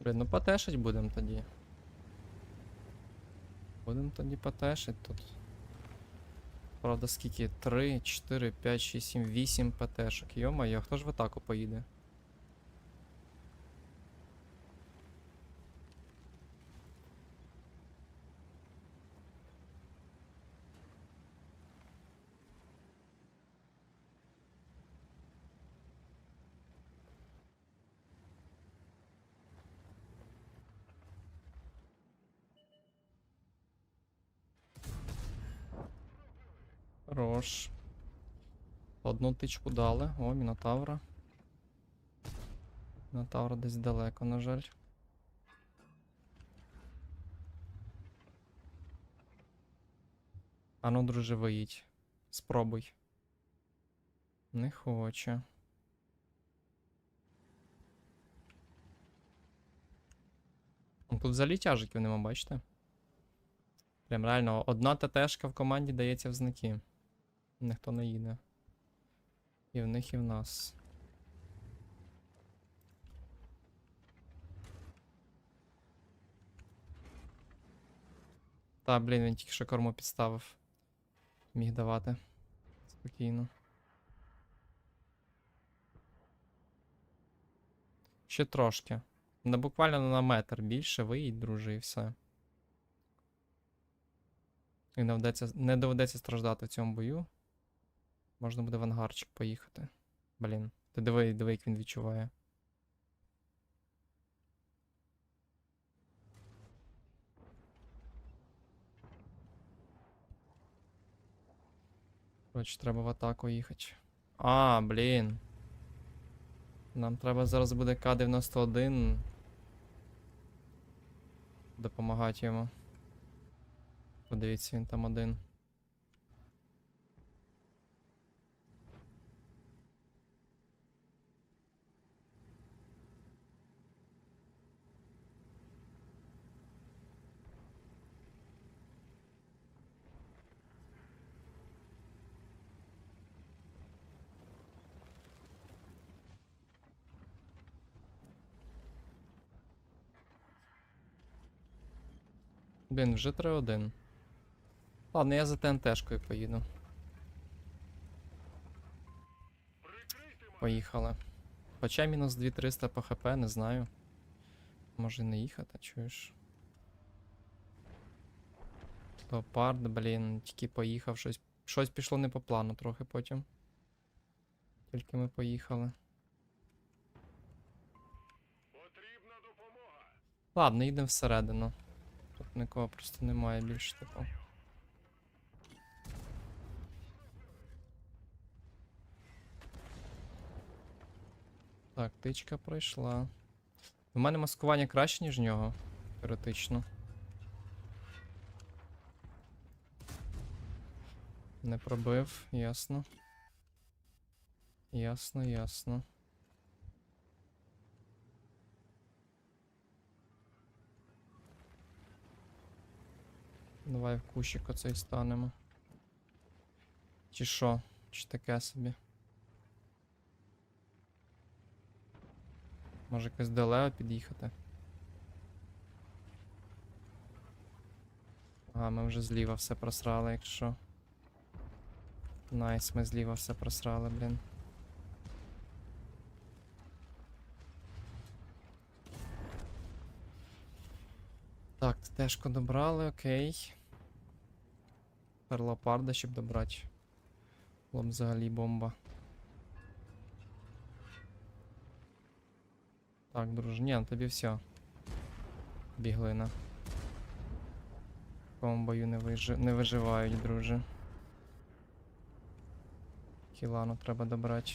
Блін, ну потешить будемо тоді. Будемо тоді потешить тут. Правда, скільки? 3, 4, 5, 6, 7, 8 ПТшок. Йо-моє, хто ж в атаку поїде? Хорош. Одну тичку дали. О, Мінотавра. Мінотавра десь далеко, на жаль. А ну, друже, виїдь. Спробуй. Не хоче. Ну, Тут взагалі тяжиків нема, бачите? Прям реально, одна ТТшка в команді дається в знаки. Ніхто не їде. І в них, і в нас. Та, блін, він тільки що корму підставив. Міг давати. Спокійно. Ще трошки. На буквально на метр більше виїдь, друже, і все. І не доведеться, не доведеться страждати в цьому бою. Можна буде в ангарчик поїхати. Блін. Ти диви, диви, як він відчуває. Коротше, треба в атаку їхати. А, блін. Нам треба зараз буде К-91. Допомагати йому. Подивіться, він там один. Блін, вже 3-1. Ладно, я за ТНТшкою поїду. Поїхали. Хоча мінус 2300 по ХП, не знаю. Може не їхати, чуєш. Леопард, блін, тільки поїхав, щось. Щось пішло не по плану трохи потім. Тільки ми поїхали. Ладно, йдемо всередину. Нікого просто немає більше типу. Так, тичка пройшла. У мене маскування краще, ніж нього. Теоретично. Не пробив, ясно. Ясно, ясно. Давай в кущик оцей станемо. Чи що? Чи таке собі? Може якось далеко під'їхати? Ага, ми вже зліва все просрали, якщо. Найс, ми зліва все просрали, блін. Так, тежко добрали, окей. Тепер леопарда, щоб добрати. Б взагалі бомба. Так, друже, ні, на тобі все. Біглина. В такому бою не, вижи... не виживають, друже. Кілану треба добрати.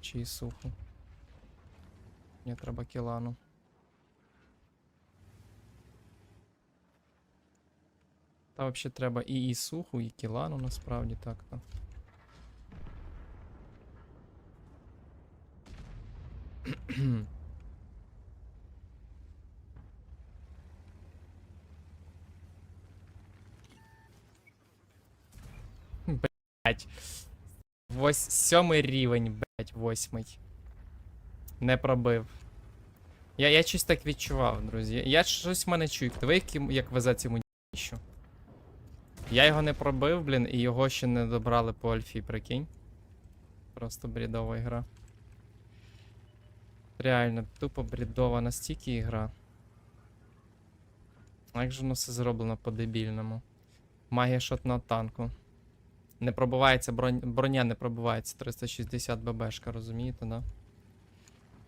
Чи суху. Ні, треба кілану. Та взагалі треба і Ісуху, і Кілану насправді так-то. Блять. Сьомий рівень, блять, восьмий. Не пробив. Я, я щось так відчував, друзі. Я, щось в мене чую. Йому- як везе цьому діщу. Я його не пробив, блін, і його ще не добрали по альфі, прикинь. Просто брідова ігра. Реально, тупо брідова настільки ігра. Як же воно все зроблено по-дебільному? Магія шотного танку. Не пробивається бронь... броня не пробивається 360 ББшка, розумієте, да?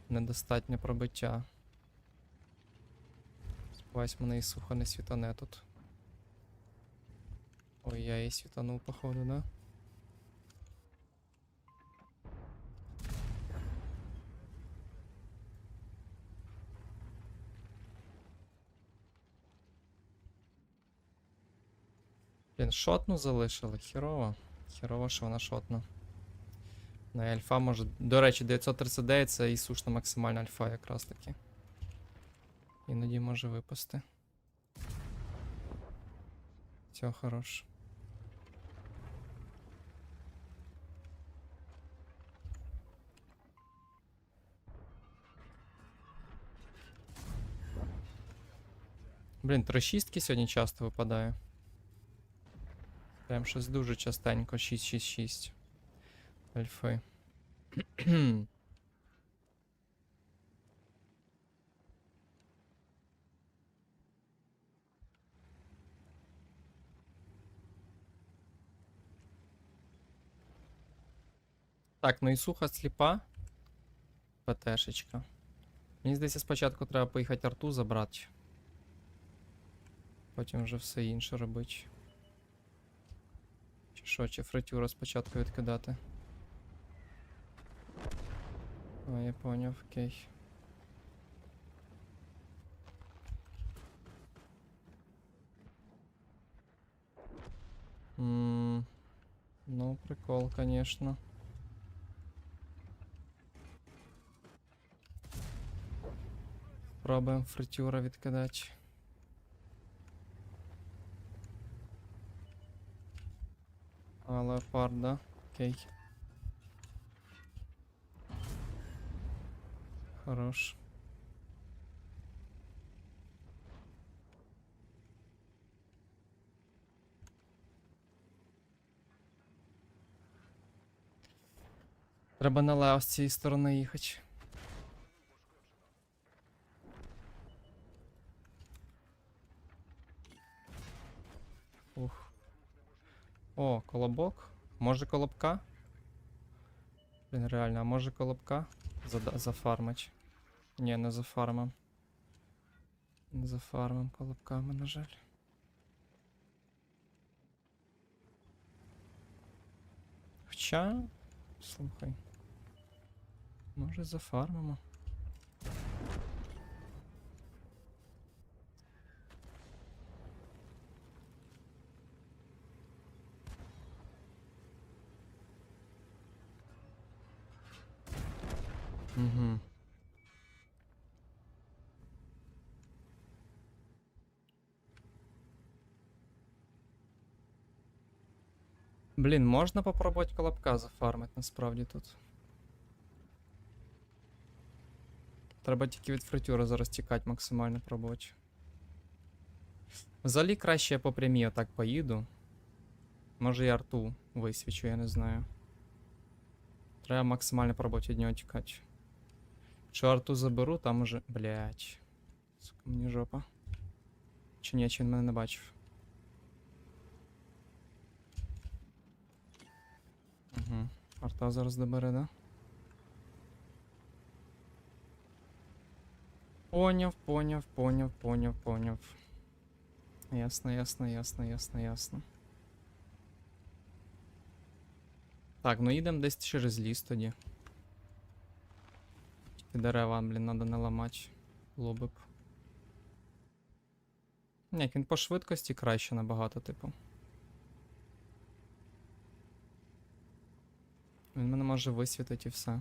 Недостатньо пробиття. Сподіваюсь, мене і сухо не світане тут. Ой, я її світанув, походу, да? Блін, шотну залишили, хірово. Хірово, що вона шотна. На альфа може. До речі, 939 це і сушна максимальна альфа якраз таки. Іноді може випасти. Все, хорош. Блін, три шістки сьогодні часто випадає. Прям щось дуже частенько 666. Альфи. Так, ну і суха сліпа. ПТшечка. Мені здається, спочатку треба поїхати арту забрати. Потім вже все інше робити. Чи що, чи фритюра спочатку відкидати? О, я поняв, окей. М, Ну, прикол, конечно. Пробуємо фритюра відкидати. А, леопард, да? Окей. Хорош. Треба на Лео з цієї сторони їхати. О, колобок. Може колобка? Блін, реально, а може колобка? Зада- Зафармить. Ні, не зафармим. Не зафармим колобками, на жаль. Хоча. Слухай. Може зафармимо. Блін, можна попробувати колобка зафармити насправді тут. Треба тільки від фритюра зараз тікати максимально пробувати. Взагалі краще я по прямій отак поїду. Може я арту висвічу, я не знаю. Треба максимально пробувати від нього тікати. Якщо арту заберу, там уже. Блять. Сука, мені жопа. Чи ні, чи він мене не бачив. Угу. Арта зараз добере, да? Поняв, поняв, поняв, поняв, поняв. Ясно, ясно, ясно, ясно, ясно. Так, ну їдемо десь через ліс тоді. Тільки дерева, блін, надо не ламати. Б. Ні, він по швидкості краще набагато, типу. Він мене може висвітити і все.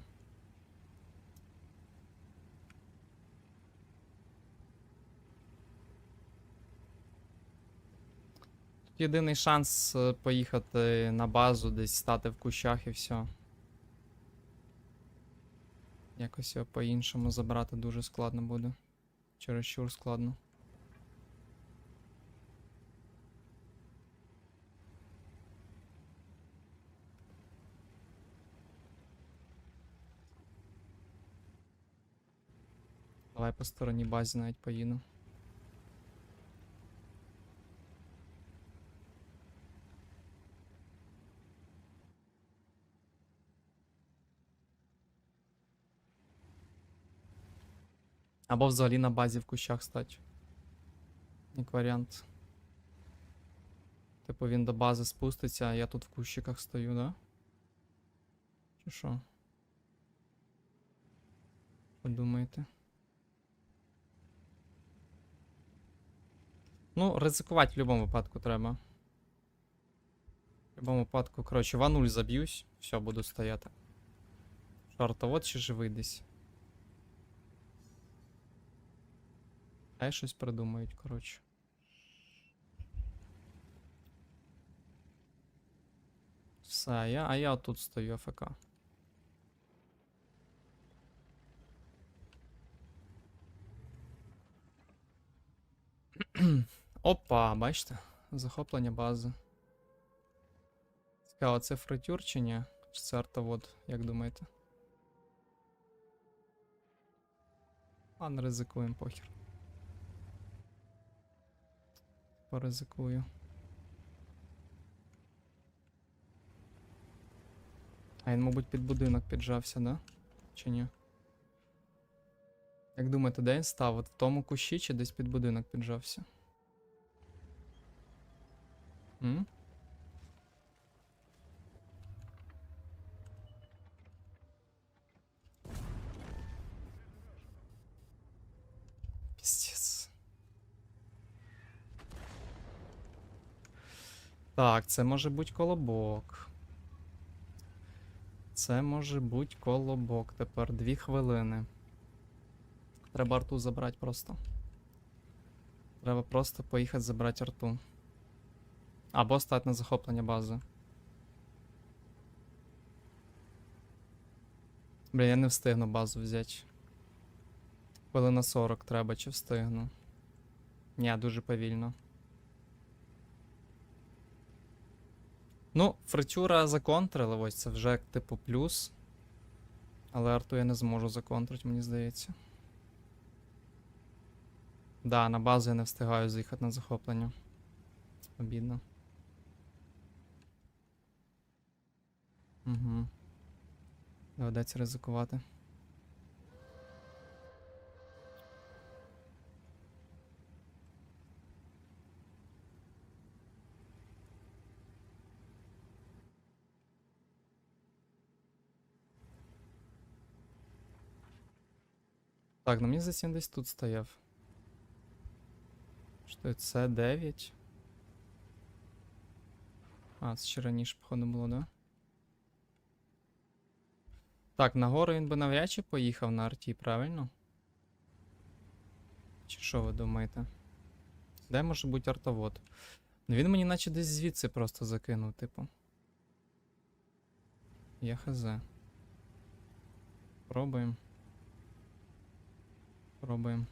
Тут єдиний шанс е, поїхати на базу, десь стати в кущах і все. Якось його по-іншому забрати дуже складно буде. Чересчур складно. По стороні базі навіть поїду. Або взагалі на базі в кущах стати. Як варіант. Типу він до бази спуститься, а я тут в кущиках стою, да? Чи що? Що Ну, ризикувати в будь-якому випадку треба. В будь-якому випадку, коротше, в 0 заб'юсь, все, буду стояти. Шартовод чи живий десь. Хай щось придумають, коротше. Все, а я, а я тут стою АФК. Опа, бачите? Захоплення бази. Цікаво, це фритюр чи ні? Чи це артовод, як думаєте? Ладно, ризикуємо похер. Поризикую. А він, мабуть, під будинок піджався, да? Чи ні? Як думаєте, де він став? От в тому кущі чи десь під будинок піджався? М? Піздец. Так, це може бути колобок. Це може бути колобок. Тепер дві хвилини. Треба арту забрати просто. Треба просто поїхати забрати арту. Або стати на захоплення бази. Блін, я не встигну базу взяти. Хвилина 40 треба, чи встигну. Ні, дуже повільно. Ну, фритюра законтрили, ось це вже типу плюс. Але арту я не зможу законтрити, мені здається. Да, на базу я не встигаю заїхати на захоплення. Обідно. Угу. Доведеться ризикувати. Так, ну мені він десь тут стояв. Що це 9? А, це ще раніше, походу, було, да? Так, нагору він би навряд чи поїхав на арті, правильно? Чи що ви думаєте? Де може бути артовод? Ну він мені наче десь звідси просто закинув, типу. Я хз. Пробуємо. Пробуємо.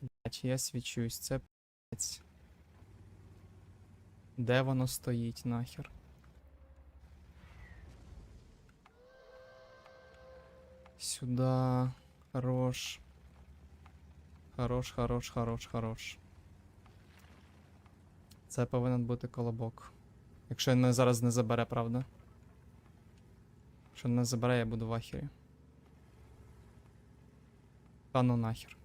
Блять, я свічусь, це п***ць. Де воно стоїть нахер? Сюда. Хорош. Хорош, хорош, хорош, хорош. Це повинен бути колобок. Якщо він мене зараз не забере, правда? Якщо не забере, я буду в ахері. Та ну нахер.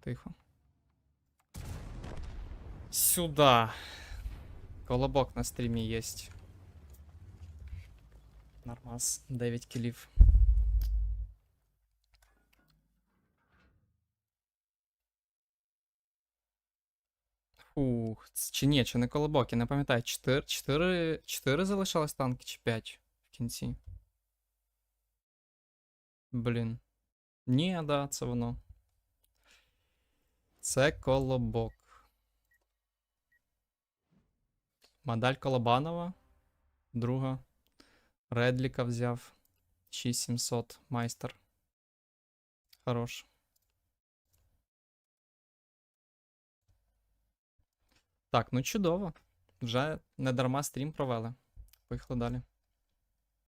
Тихо. Сюда. Колобок на стрімі єсть. Нормас. 9 кілів. Фух, чи ні, чи не колобок, я не пам'ятаю. 4, 4, 4 залишалось танки чи 5 в кінці. Блін. Ні, да, це воно. Це колобок. Медаль Колобанова. Друга. Редліка взяв. 6700 майстер. Хорош. Так, ну чудово. Вже не дарма стрім провели. Поїхали далі.